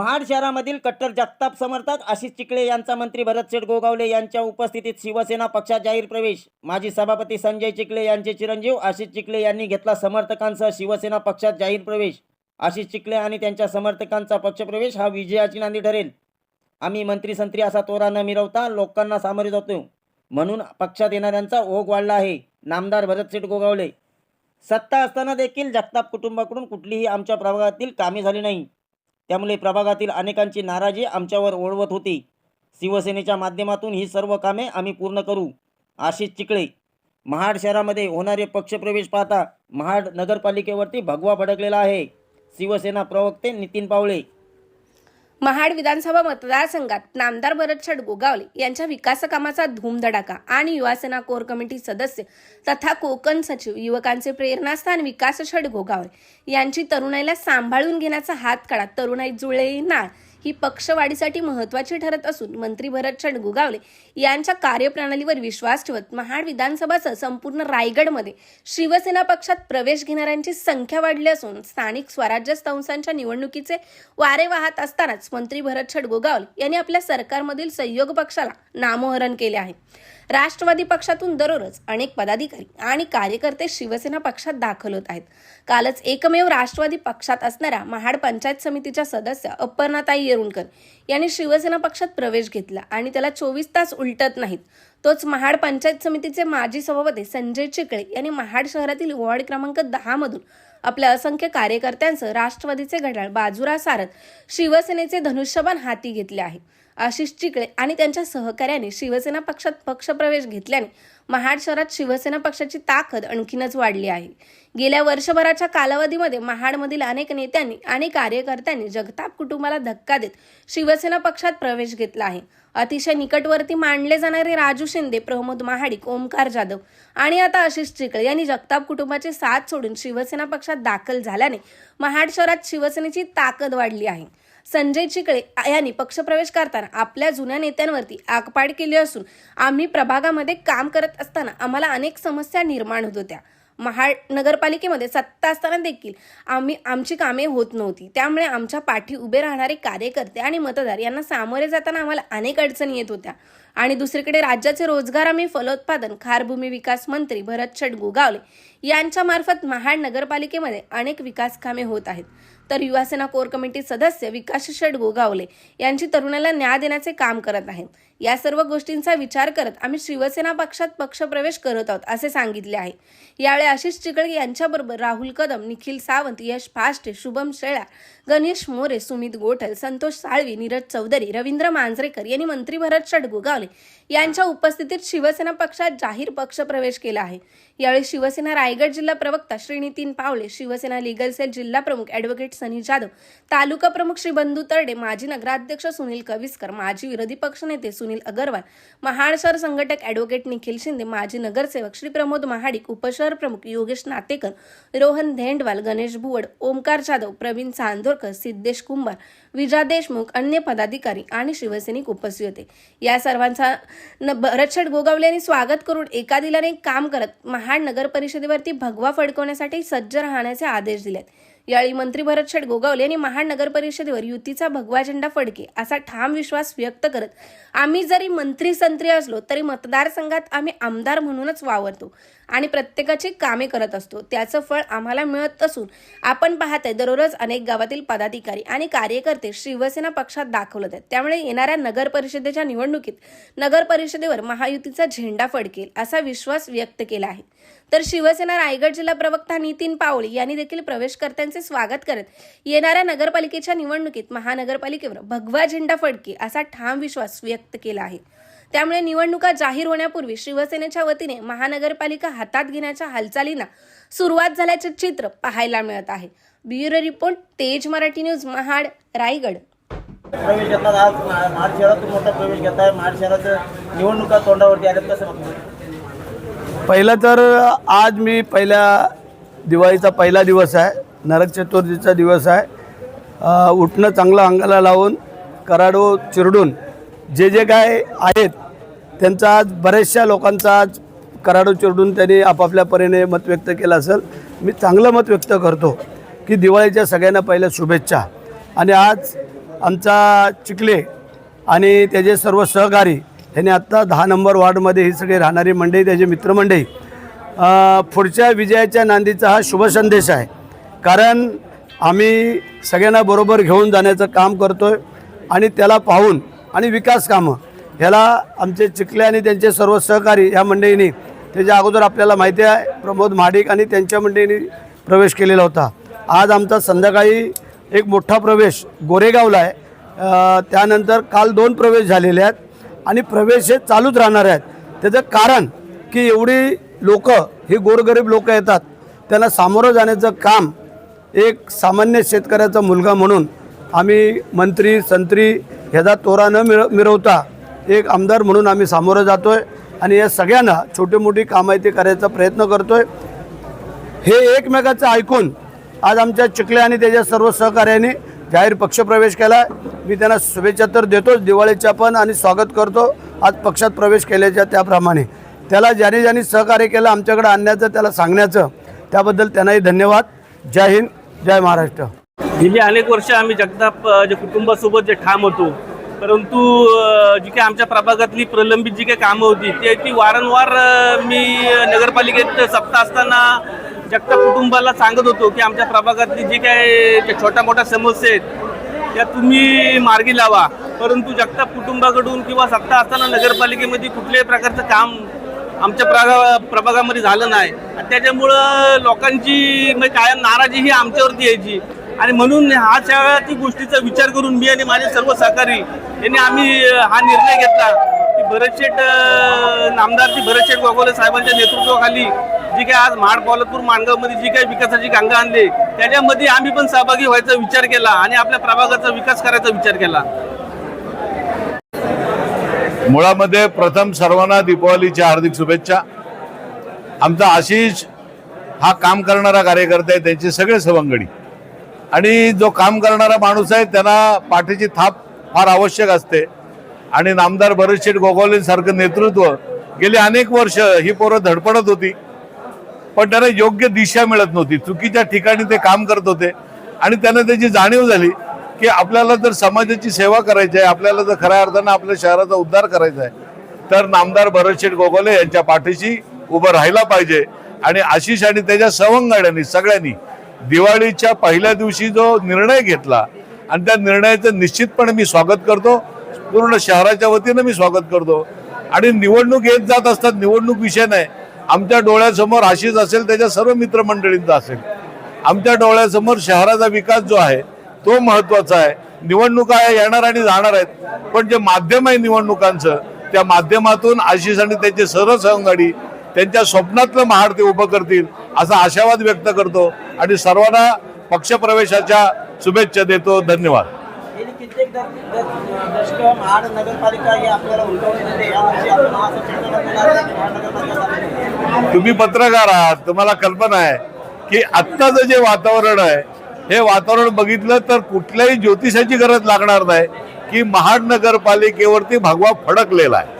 महाड शहरामधील कट्टर जगताप समर्थक आशिष चिकळे यांचा मंत्री भरतशेठ गोगावले यांच्या उपस्थितीत शिवसेना पक्षात जाहीर प्रवेश. माजी सभापती संजय चिकले यांचे चिरंजीव आशिष चिकले यांनी घेतला समर्थकांसह शिवसेना पक्षात जाहीर प्रवेश. आशिष चिकले आणि त्यांच्या समर्थकांचा पक्षप्रवेश हा विजयाची नांदी ठरेल. आम्ही मंत्री संत्री असा तोरा न मिरवता लोकांना सामोरे जातो म्हणून पक्षात येणाऱ्यांचा ओघ वाढला आहे नामदार भरतशेठ गोगावले. सत्ता असताना देखील जगताप कुटुंबाकडून कुठलीही आमच्या प्रभागातील कामे झाली नाही. त्यामुळे प्रभागातील अनेकांची नाराजी आमच्यावर ओढवत होती. शिवसेनेच्या माध्यमातून ही सर्व कामे आम्ही पूर्ण करू. आशिष चिकळे महाड शहरामध्ये होणारे पक्षप्रवेश पाहता महाड नगरपालिकेवरती भगवा भडकलेला आहे. शिवसेना प्रवक्ते नितीन पावळे महाड विधानसभा मतदारसंघात नामदार भरतशेठ गोगावले यांच्या विकास कामाचा धूमधडाका आणि युवासेना कोर कमिटी सदस्य तथा कोकण सचिव युवकांचे प्रेरणास्थान विकास विकासशेठ गोगावले यांची तरुणाईला सांभाळून घेण्याचा हात काढा तरुणाई जुळे नाळ ही पक्षवाढीसाठी महत्वाची ठरत असून मंत्री भरत गोगावले यांच्या कार्यप्रणालीवर विश्वास ठेवत महाड विधानसभासह संपूर्ण रायगडमध्ये शिवसेना पक्षात प्रवेश घेणाऱ्यांची संख्या वाढली असून स्थानिक स्वराज्य संस्थांच्या निवडणुकीचे वारे वाहत असतानाच मंत्री भरत गोगावले यांनी आपल्या सरकारमधील सहयोग पक्षाला नामोहरण केले आहे. राष्ट्रवादी पक्षातून दररोज अनेक पदाधिकारी आणि कार्यकर्ते शिवसेना पक्षात दाखल होत आहेत. कालच एकमेव राष्ट्रवादी पक्षात असणाऱ्या महाड पंचायत समितीच्या सदस्य अपर्णाताई येरुणकर यांनी शिवसेना पक्षात प्रवेश घेतला आणि त्याला चोवीस तास उलटत नाहीत. तोच महाड पंचायत समितीचे माजी सभापती संजय चिकळे यांनी महाड शहरातील वॉर्ड क्रमांक दहा मधून आपल्या असंख्य कार्यकर्त्यांचं राष्ट्रवादीचे घड्याळ बाजूरा सारत शिवसेनेचे धनुष्यबाण हाती घेतले आहे. आशिष चिकळे आणि त्यांच्या सहकार्याने शिवसेना पक्षात पक्षप्रवेश घेतल्याने महाड शहरात शिवसेना पक्षाची ताकद आणखीनच वाढली आहे. गेल्या वर्षभराच्या कालावधीमध्ये महाडमधील अनेक नेत्यांनी आणि कार्यकर्त्यांनी जगताप कुटुंबाला धक्का देत शिवसेना पक्षात प्रवेश घेतला आहे. अतिशय निकटवर्ती मानले जाणारे राजू शिंदे प्रमोद महाडिक ओमकार जाधव आणि आता आशिष चिकळे यांनी जगताप कुटुंबाची साथ सोडून शिवसेना पक्षात दाखल झाल्याने महाड शहरात शिवसेनेची ताकद वाढली आहे. संजय चिकळे यांनी पक्षप्रवेश करताना आपल्या जुन्या नेत्यांवरती आगपाड केली असून आम्ही प्रभागामध्ये काम करत असताना आम्हाला अनेक समस्या निर्माण होत होत्या. महाड नगरपालिकेमध्ये सत्ता असताना देखील आम्ही आमची कामे होत नव्हती. त्यामुळे आमच्या पाठी उभे राहणारे कार्यकर्ते आणि मतदार यांना सामोरे जाताना आम्हाला अनेक अडचणी येत होत्या. आणि दुसरीकडे राज्याचे रोजगार आम्ही फलोत्पादन खारभूमी विकास मंत्री भरत शेठ गोगावले यांच्या मार्फत महाड नगरपालिकेमध्ये अनेक विकास कामे होत आहेत. तर युवासेना कोर कमिटी सदस्य विकास शेठ गोगावले यांची तरुणाला न्याय देण्याचे काम करत आहेत. या सर्व गोष्टींचा विचार करत आम्ही शिवसेना पक्षात पक्षप्रवेश करत आहोत असे सांगितले आहे. यावेळी आशिष चिकळे यांच्याबरोबर राहुल कदम निखिल सावंत यश फाष्टे शुभम शेळा गणेश मोरे सुमित गोठल संतोष साळवी नीरज चौधरी रवींद्र मांजरेकर यांनी मंत्री भरत शेठ गोगावले यांच्या उपस्थितीत शिवसेना पक्षात जाहीर पक्षप्रवेश केला आहे. यावेळी शिवसेना रायगड जिल्हा प्रवक्ता श्री नितीन पावले शिवसेना लिगल सेल जिल्हा प्रमुख ॲडव्होकेट सनी जाधव. तालुका प्रमुख श्री बंधू तरडे माजी नगराध्यक्ष सुनील कविस्कर माजी विरोधी पक्षनेते सुनील अगरवाल महाड शहर संघटक ॲडव्होकेट निखिल शिंदे माजी नगरसेवक श्री प्रमोद महाडिक उपशहर प्रमुख योगेश नातेकर रोहन धेंडवाल गणेश भुवड ओमकार जाधव प्रवीण चांदोरकर सिद्धेश कुंभार विजा देशमुख अन्य पदाधिकारी आणि शिवसैनिक उपस्थित होते. या सर्वांचा न भरतशेठ गोगावले यांनी स्वागत करून एका दिलाने काम करत महाड नगर परिषदेवरती भगवा फडकवण्यासाठी सज्ज राहण्याचे आदेश दिलेत. यावेळी मंत्री भरतशेठ गोगावले यांनी महाड नगर परिषदेवर युतीचा भगवा झेंडा फडके असा ठाम विश्वास व्यक्त करत आम्ही जरी मंत्री संत्री असलो तरी मतदारसंघात आम्ही आमदार म्हणूनच वावरतो. आणि प्रत्येकाची कामे करत असतो. त्याचं फळ आम्हाला मिळत असून आपण पाहताय दररोज अनेक गावातील पदाधिकारी आणि कार्यकर्ते शिवसेना पक्षात दाखवलं आहेत त्यामुळे येणाऱ्या नगर परिषदेच्या निवडणुकीत नगर परिषदेवर महायुतीचा झेंडा फडकेल असा विश्वास व्यक्त केला आहे. तर शिवसेना रायगड जिल्हा प्रवक्ता नितीन पावळी यांनी देखील प्रवेशकर्त्यांचे स्वागत करत येणाऱ्या नगरपालिकेच्या निवडणुकीत महानगरपालिकेवर भगवा झेंडा फडके असा ठाम विश्वास व्यक्त केला आहे. त्यामुळे निवडणुका जाहीर होण्यापूर्वी शिवसेनेच्या वतीने महानगरपालिका हातात घेण्याच्या हालचालींना सुरुवात झाल्याचे चित्र पाहायला मिळत आहे. ब्युरो रिपोर्ट तेज मराठी न्यूज महाड रायगड. प्रवेश घेतला आज महाड शहरातून मोठा प्रवेश घेत आहे. महाड शहराचं निवडणुका तोंडावरती आल्यात. कसं बघतो पहिलं तर आज मी पहिल्या दिवाळीचा पहिला दिवस आहे. नरक चतुर्थीचा दिवस आहे. उठणं चांगलं अंगाला लावून कराडो चिरडून जे जे काय आहेत त्यांचा आज बऱ्याचशा लोकांचा आज कराडो चिरडून त्यांनी आपापल्या परीने मत व्यक्त केलं असेल. मी चांगलं मत व्यक्त करतो की दिवाळीच्या सगळ्यांना पहिल्या शुभेच्छा. आणि आज आमचा चिखले आणि त्याचे सर्व सहकारी त्यांनी आत्ता दहा नंबर वार्डमध्ये ही सगळी राहणारी मंडळी त्याचे मित्रमंडळी पुढच्या विजयाच्या नांदीचा हा शुभ संदेश आहे. कारण आम्ही सगळ्यांना बरोबर घेऊन जाण्याचं काम करतो आहे आणि त्याला पाहून आणि विकास कामं ह्याला आमचे चिखले आणि त्यांचे सर्व सहकारी या मंडळींनी त्याच्या अगोदर आपल्याला माहिती आहे प्रमोद महाडिक आणि त्यांच्या मंडळींनी प्रवेश केलेला होता. आज आमचा संध्याकाळी एक मोठा प्रवेश गोरेगावला आहे. त्यानंतर काल दोन प्रवेश झालेले आहेत आणि प्रवेश हे चालूच राहणार आहेत. त्याचं कारण की एवढी लोक ही गोरगरीब लोकं येतात. त्यांना सामोरं जाण्याचं काम एक सामान्य शेतकऱ्याचा मुलगा म्हणून आम्ही मंत्री संत्री ह्याचा तोरा न मिळ मिरवता एक आमदार म्हणून आम्ही सामोरं जातो आहे आणि या सगळ्यांना छोटी मोठी कामं ते करायचा प्रयत्न करतो आहे हे एकमेकाचं ऐकून आज आमच्या चिखले आणि त्याच्या सर्व सहकार्याने जाहीर पक्षप्रवेश केला मी त्यांना शुभेच्छा तर देतोच दिवाळीच्या पण आणि स्वागत करतो. आज पक्षात प्रवेश केल्याच्या त्याप्रमाणे. त्याला ज्याने ज्याने सहकार्य केलं आमच्याकडे आणण्याचं त्याला सांगण्याचं त्याबद्दल त्यांनाही धन्यवाद. जय हिंद जय महाराष्ट्र. गेली अनेक वर्ष आम्ही जगताप जे कुटुंबासोबत जे ठाम होतो परंतु जी काही आमच्या प्रभागातली प्रलंबित जी काही कामं होती त्याची ती वारंवार मी नगरपालिकेत सत्ता असताना जगताप कुटुंबाला सांगत होतो की आमच्या प्रभागातली जी काही छोट्या मोठ्या समस्या आहेत त्या तुम्ही मार्गी लावा. परंतु जगताप कुटुंबाकडून किंवा सत्ता असताना नगरपालिकेमध्ये कुठल्याही प्रकारचं काम आमच्या प्रभा प्रभागामध्ये झालं नाही. आणि त्याच्यामुळं लोकांची म्हणजे कायम नाराजी ही आमच्यावरती यायची. आणि म्हणून हा सगळ्या ती गोष्टीचा विचार करून मी आणि माझे सर्व सहकारी यांनी आम्ही हा निर्णय घेतला की भरतशेठ नामदार ती भरतशेठ गोगोले साहेबांच्या नेतृत्वाखाली जी काय आज महाड पोलादपूर माणगावमध्ये जी काही विकासाची गंगा आणली त्याच्यामध्ये आम्ही पण सहभागी व्हायचा विचार केला आणि आपल्या प्रभागाचा विकास करायचा विचार केला. मुळामध्ये प्रथम सर्वांना दीपावलीच्या हार्दिक शुभेच्छा. आमचा आशिष हा काम करणारा कार्यकर्ता आहे त्यांचे सगळे सवंगडी. आणि जो काम करणारा माणूस आहे त्यांना पाठीची थाप फार आवश्यक असते. आणि नामदार भरतशेठ गोगोलेंसारखं नेतृत्व गेली अनेक वर्ष ही पोरं धडपडत होती पण त्यांना योग्य दिशा मिळत नव्हती. चुकीच्या ठिकाणी ते काम करत होते. आणि त्यांना त्याची जाणीव झाली की आपल्याला जर समाजाची सेवा करायची आहे आपल्याला जर खऱ्या अर्थानं आपल्या शहराचा उद्धार करायचा आहे तर नामदार भरतशेठ गोगोले यांच्या पाठीशी उभं राहायला पाहिजे. आणि आशिष आणि त्याच्या सवंगड्यांनी सगळ्यांनी दिवाळीच्या पहिल्या दिवशी जो निर्णय घेतला आणि त्या निर्णयाचं निश्चितपणे मी स्वागत करतो. पूर्ण शहराच्या वतीनं मी स्वागत करतो. आणि निवडणूक येत जात असतात निवडणूक विषय नाही. आमच्या डोळ्यासमोर आशिष असेल त्याच्या सर्व मित्रमंडळींचा असेल. आमच्या डोळ्यासमोर शहराचा विकास जो आहे तो महत्त्वाचा आहे. निवडणुका येणार आणि जाणार आहेत. पण जे माध्यम आहे निवडणुकांचं त्या माध्यमातून आशिष आणि त्याचे सर्व सहंगाडी त्यांच्या स्वप्नातलं महाड ते उभं करतील असा आशावाद व्यक्त करतो. आणि सर्वांना पक्षप्रवेशाच्या शुभेच्छा देतो. धन्यवाद. तुम्ही पत्रकार आहात. तुम्हाला कल्पना आहे की आत्ताचं जे वातावरण आहे हे वातावरण बघितलं तर कुठल्याही ज्योतिषाची गरज लागणार नाही की महाड नगरपालिकेवरती भगवा फडकलेला आहे.